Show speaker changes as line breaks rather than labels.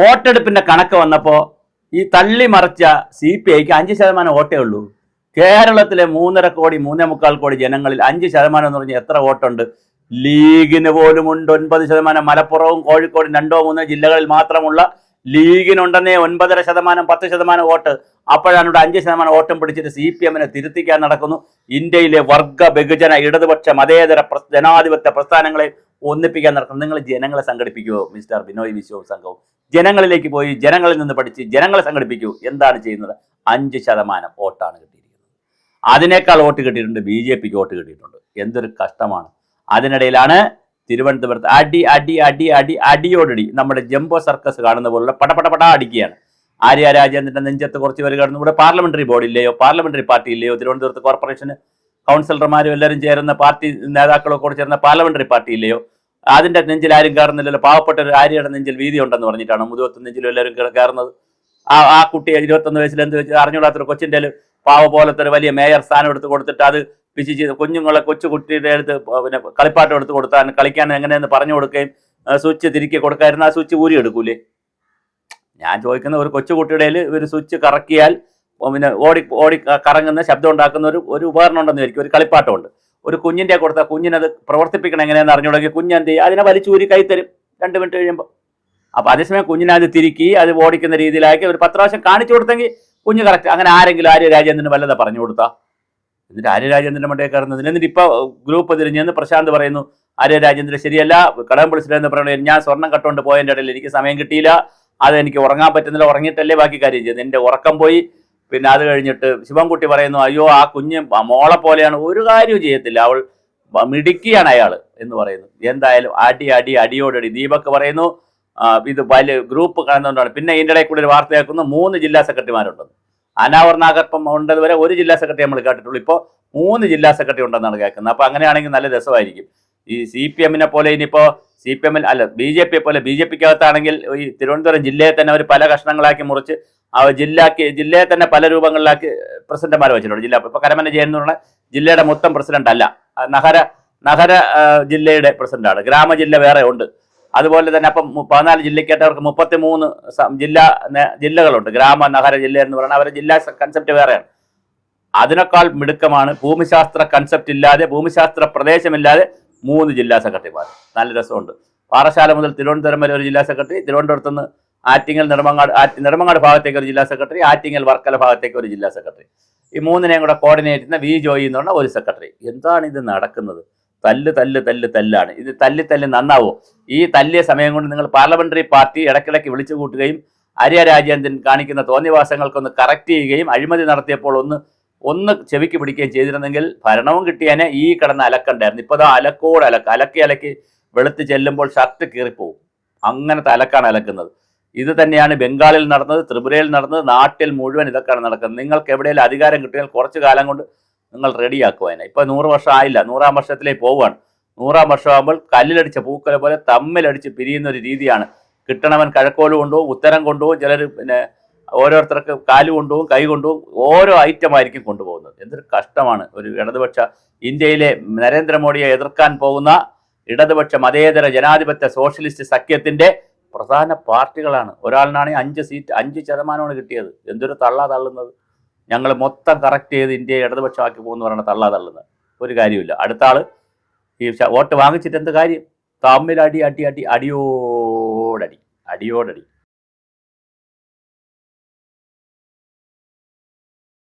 വോട്ടെടുപ്പിന്റെ കണക്ക് വന്നപ്പോൾ ഈ തള്ളി മറിച്ച സി പി ഐക്ക് അഞ്ച് ശതമാനം വോട്ടേ ഉള്ളൂ. കേരളത്തിലെ മൂന്നര കോടി മൂന്നേ മുക്കാൽ കോടി ജനങ്ങളിൽ അഞ്ച് ശതമാനം എന്ന് പറഞ്ഞാൽ എത്ര വോട്ടുണ്ട്? ലീഗിന് പോലും ഉണ്ട് ഒൻപത് ശതമാനം. മലപ്പുറവും കോഴിക്കോടും രണ്ടോ മൂന്നോ ജില്ലകളിൽ മാത്രമുള്ള ലീഗിനുണ്ടെന്നേ ഒൻപതര ശതമാനം പത്ത് ശതമാനം വോട്ട്. അപ്പോഴാണ് ഇവിടെ അഞ്ച് ശതമാനം വോട്ടും പിടിച്ചിട്ട് സി പി എമ്മിനെ തിരുത്തിക്കാൻ നടക്കുന്നു. ഇന്ത്യയിലെ വർഗ ബഹുജന ഇടതുപക്ഷ മതേതര ജനാധിപത്യ പ്രസ്ഥാനങ്ങളെ ഒന്നിപ്പിക്കാൻ നടക്കുന്നു. നിങ്ങൾ ജനങ്ങളെ സംഘടിപ്പിക്കുമോ മിസ്റ്റർ ബിനോയ് വിശ്വവും സംഘവും? ജനങ്ങളിലേക്ക് പോയി ജനങ്ങളിൽ നിന്ന് പഠിച്ച് ജനങ്ങളെ സംഘടിപ്പിക്കൂ. എന്താണ് ചെയ്യുന്നത്? അഞ്ച് ശതമാനം വോട്ടാണ് കിട്ടിയിരിക്കുന്നത്. അതിനേക്കാൾ വോട്ട് കിട്ടിയിട്ടുണ്ട് ബി ജെ പിക്ക് വോട്ട് കിട്ടിയിട്ടുണ്ട്. എന്തൊരു കഷ്ടമാണ്. അതിനിടയിലാണ് തിരുവനന്തപുരത്ത് അടി അടി അടി അടി അടിയോടടി നമ്മുടെ ജംബോ സർക്കസ് കാണുന്ന പോലുള്ള പടപടപട അടിക്കുകയാണ്. ആര്യ രാജേന്ദ്രന്റെ നെഞ്ചത്ത് കുറച്ച് പേര് കടന്നു ഇവിടെ പാർലമെന്ററി ബോർഡ് ഇല്ലയോ പാർലമെന്ററി പാർട്ടി ഇല്ലയോ തിരുവനന്തപുരത്ത് കോർപ്പറേഷന് കൗൺസിലർമാരും എല്ലാവരും ചേരുന്ന പാർട്ടി നേതാക്കളൊക്കെ കൂടെ ചേർന്ന പാർലമെന്ററി പാർട്ടി ഇല്ലയോ അതിന്റെ നെഞ്ചിൽ ആരും കയറുന്നില്ലല്ലോ. പാവപ്പെട്ട ഒരു ആര്യയുടെ നെഞ്ചിൽ വീതി ഉണ്ടെന്ന് പറഞ്ഞിട്ടാണ് മുതുവത്ത് നെഞ്ചിലും എല്ലാവരും കയറി- കയറുന്നത്. ആ ആ കുട്ടിയെ ഇരുപത്തൊന്ന് വയസ്സിൽ എന്ത് വെച്ച് അറിഞ്ഞുകൂടാത്തൊരു കൊച്ചിന്റെ പാവ പോലത്തെ ഒരു വലിയ മേയർ സ്ഥാനം എടുത്ത് കൊടുത്തിട്ട് അത് പിശിച്ച് കുഞ്ഞുങ്ങളെ കൊച്ചു കുട്ടിയുടെ അടുത്ത് പിന്നെ കളിപ്പാട്ടം എടുത്ത് കൊടുത്താൽ കളിക്കാൻ എങ്ങനെയെന്ന് പറഞ്ഞു കൊടുക്കുകയും സ്വിച്ച് തിരികെ കൊടുക്കാതിരുന്ന ആ സ്വിച്ച് ഊരി എടുക്കൂലേ? ഞാൻ ചോദിക്കുന്ന ഒരു കൊച്ചു കുട്ടിയുടെ ഒരു സ്വിച്ച് കറക്കിയാൽ പിന്നെ ഓടി ഓടി കറങ്ങുന്ന ശബ്ദം ഉണ്ടാക്കുന്ന ഒരു ഒരു ഉപകരണം ഉണ്ടെന്ന് വിചാരിക്കും. ഒരു കളിപ്പാട്ടമുണ്ട്. ഒരു കുഞ്ഞിന്റെ കൊടുത്താൽ കുഞ്ഞിനത് പ്രവർത്തിപ്പിക്കണം എങ്ങനെയാണെന്ന് അറിഞ്ഞുകൊടുക്കി കുഞ്ഞെന്ത് ചെയ്യുക അതിനെ വലിച്ചൂരി കൈ തരും. രണ്ട് മിനിറ്റ് കഴിയുമ്പോൾ അപ്പോൾ അതേസമയം കുഞ്ഞിനെ അത് തിരുക്കി അത് ഓടിക്കുന്ന രീതിയിലാക്കി ഒരു പത്ത് പ്രാവശ്യം കാണിച്ചു കൊടുത്തെങ്കിൽ കുഞ്ഞ് കറക്റ്റ് അങ്ങനെ ആരെങ്കിലും ആര്യ രാജേന്ദ്രന് വല്ലതാ പറഞ്ഞു കൊടുത്താ? എന്നിട്ട് ആര്യ രാജേന്ദ്രന്റെ മണ്ടേ കയറുന്നത്. എന്നിട്ട് ഇപ്പോൾ ഗ്രൂപ്പ് തിരിഞ്ഞെന്ന് പ്രശാന്ത് പറയുന്നു ആര്യ രാജേന്ദ്രൻ ശരിയല്ല കടകംപള്ളി സുരേന്ദ്രൻ പറയുന്നത് ഞാൻ സ്വർണം കട്ടുകൊണ്ട് പോയതിന്റെ ഇടയിൽ എനിക്ക് സമയം കിട്ടിയില്ല. അത് എനിക്ക് ഉറങ്ങാൻ പറ്റുന്നില്ല ഉറങ്ങിയിട്ടല്ലേ ബാക്കി കാര്യം ചെയ്തത് എന്റെ ഉറക്കം പോയി പിന്നെ അത് കഴിഞ്ഞിട്ട് ശിവൻകുട്ടി പറയുന്നു അയ്യോ ആ കുഞ്ഞ് മോളെ പോലെയാണ് ഒരു കാര്യവും ചെയ്യത്തില്ല. അവൾ മിടുക്കിയാണ് അയാൾ എന്ന് പറയുന്നു. എന്തായാലും അടി അടി അടിയോടടി ദീപക് പറയുന്നു ഇത് വലിയ ഗ്രൂപ്പ് കാണുന്നതുകൊണ്ടാണ് പിന്നെ ഇതിന്റെ ഇടയിൽ കൂടി ഒരു വാർത്തയാക്കുന്നു മൂന്ന് ജില്ലാ സെക്രട്ടറിമാരുണ്ടെന്ന്. അനാവർ നാഗപ്പം ഉണ്ടത് വരെ ഒരു ജില്ലാ സെക്രട്ടറി നമ്മൾ കേട്ടിട്ടുള്ളൂ. ഇപ്പോൾ മൂന്ന് ജില്ലാ സെക്രട്ടറി ഉണ്ടെന്നാണ് കേൾക്കുന്നത്. അപ്പോൾ അങ്ങനെയാണെങ്കിൽ നല്ല രസമായിരിക്കും. ഈ സി പി എമ്മിനെ പോലെ ഇനിയിപ്പോൾ സി പി എമ്മിൽ അല്ല ബി ജെ പിയെ പോലെ ബി ജെ പിക്കകത്താണെങ്കിൽ ഈ തിരുവനന്തപുരം ജില്ലയെ തന്നെ അവർ പല കഷ്ണങ്ങളാക്കി മുറിച്ച് ആ ജില്ലാക്കി ജില്ലയെ തന്നെ പല രൂപങ്ങളിലാക്കി പ്രസിഡന്റുമാരെ വെച്ചിട്ടുണ്ട്. ജില്ല ഇപ്പൊ കരമന ജയൻ എന്ന് പറഞ്ഞ ജില്ലയുടെ മൊത്തം പ്രസിഡന്റ് അല്ല നഗര നഗര ജില്ലയുടെ പ്രസിഡന്റാണ്. ഗ്രാമ ജില്ല വേറെ ഉണ്ട്. അതുപോലെ തന്നെ അപ്പം പതിനാല് ജില്ലയ്ക്കേറ്റവർക്ക് മുപ്പത്തി മൂന്ന് ജില്ലാ ജില്ലകളുണ്ട്. ഗ്രാമ നഗര ജില്ല എന്ന് പറഞ്ഞാൽ അവരുടെ ജില്ലാ കൺസെപ്റ്റ് വേറെയാണ്. അതിനേക്കാൾ മിടുക്കമാണ് ഭൂമിശാസ്ത്ര കൺസെപ്റ്റ് ഇല്ലാതെ ഭൂമിശാസ്ത്ര പ്രദേശമില്ലാതെ മൂന്ന് ജില്ലാ സെക്രട്ടറിമാർ. നല്ല രസമുണ്ട്. പാറശാല മുതൽ തിരുവനന്തപുരം വരെ ഒരു ജില്ലാ സെക്രട്ടറി തിരുവനന്തപുരത്ത് നിന്ന് ആറ്റിങ്ങൽ നെടുമങ്ങാട് ആറ്റി നെടുമങ്ങാട് ഭാഗത്തേക്ക് ഒരു ജില്ലാ സെക്രട്ടറി ആറ്റിങ്ങൽ വർക്കല ഭാഗത്തേക്ക് ഒരു ജില്ലാ സെക്രട്ടറി. ഈ മൂന്നിനെയും കൂടെ കോർഡിനേറ്റ് ചെയ്യുന്ന വി ജോയി എന്ന് പറഞ്ഞ ഒരു സെക്രട്ടറി. എന്താണ് ഇത് നടക്കുന്നത്? തല്ല് തല്ല് തല്ല് തല്ലാണ്. ഇത് തല്ലി തല്ലി നന്നാവോ? ഈ തല്ലിയ സമയം കൊണ്ട് നിങ്ങൾ പാർലമെന്ററി പാർട്ടി ഇടയ്ക്കിടയ്ക്ക് വിളിച്ചു കൂട്ടുകയും ആര്യ രാജേന്ദ്രൻ കാണിക്കുന്ന തോന്നിവാസങ്ങൾക്കൊന്ന് കറക്റ്റ് ചെയ്യുകയും അഴിമതി നടത്തിയപ്പോൾ ഒന്ന് ഒന്ന് ചെവിക്ക് പിടിക്കുകയും ചെയ്തിരുന്നെങ്കിൽ ഭരണവും കിട്ടിയാനെ ഈ കിടന്ന അലക്കണ്ടായിരുന്നു. ഇപ്പോൾ ആ അലക്കോട് അലക്ക്. അലക്കി അലക്കി വെളുത്ത് ചെല്ലുമ്പോൾ ഷർട്ട് കീറിപ്പോവും. അങ്ങനത്തെ അലക്കാണ് അലക്കുന്നത്. ഇത് തന്നെയാണ് ബംഗാളിൽ നടന്നത് ത്രിപുരയിൽ നടന്നത് നാട്ടിൽ മുഴുവൻ ഇതൊക്കെയാണ് നടക്കുന്നത്. നിങ്ങൾക്ക് എവിടെയെങ്കിലും അധികാരം കിട്ടിയാൽ കുറച്ച് കാലം കൊണ്ട് നിങ്ങൾ റെഡിയാക്കുക അതിനെ. ഇപ്പൊ നൂറ് വർഷം ആയില്ല. നൂറാം വർഷത്തിലേക്ക് പോവുകയാണ്. നൂറാം വർഷമാകുമ്പോൾ കല്ലിലടിച്ച പൂക്കല പോലെ തമ്മിലടിച്ച് പിരിയുന്ന ഒരു രീതിയാണ്. കിട്ടണവൻ കഴക്കോൽ കൊണ്ടുപോകും ഉത്തരം കൊണ്ടുപോകും ചിലർ പിന്നെ ഓരോരുത്തർക്ക് കാൽ കൊണ്ടുപോകും കൈ കൊണ്ടുപോകും ഓരോ ഐറ്റം ആയിരിക്കും കൊണ്ടുപോകുന്നത്. എന്തൊരു കഷ്ടമാണ്. ഒരു ഇടതുപക്ഷ ഇന്ത്യയിലെ നരേന്ദ്രമോദിയെ എതിർക്കാൻ പോകുന്ന ഇടതുപക്ഷ മതേതര ജനാധിപത്യ സോഷ്യലിസ്റ്റ് സഖ്യത്തിന്റെ പ്രധാന പാർട്ടികളാണ്. ഒരാളിനാണെങ്കിൽ അഞ്ച് സീറ്റ് അഞ്ച് ശതമാനമാണ് കിട്ടിയത്. എന്തൊരു തള്ളാ തള്ളുന്നത്. ഞങ്ങൾ മൊത്തം കറക്റ്റ് ചെയ്ത് ഇന്ത്യയെ ഇടതുപക്ഷമാക്കി പോകുന്നു പറയുന്നത് തള്ളാ തള്ളുന്നത്. ഒരു കാര്യമില്ല അടുത്ത ആൾ ഈ വോട്ട് വാങ്ങിച്ചിട്ട് എന്ത് കാര്യം? തമ്മിൽ അടി അടി അടി അടിയോടടി. അടിയോടടി.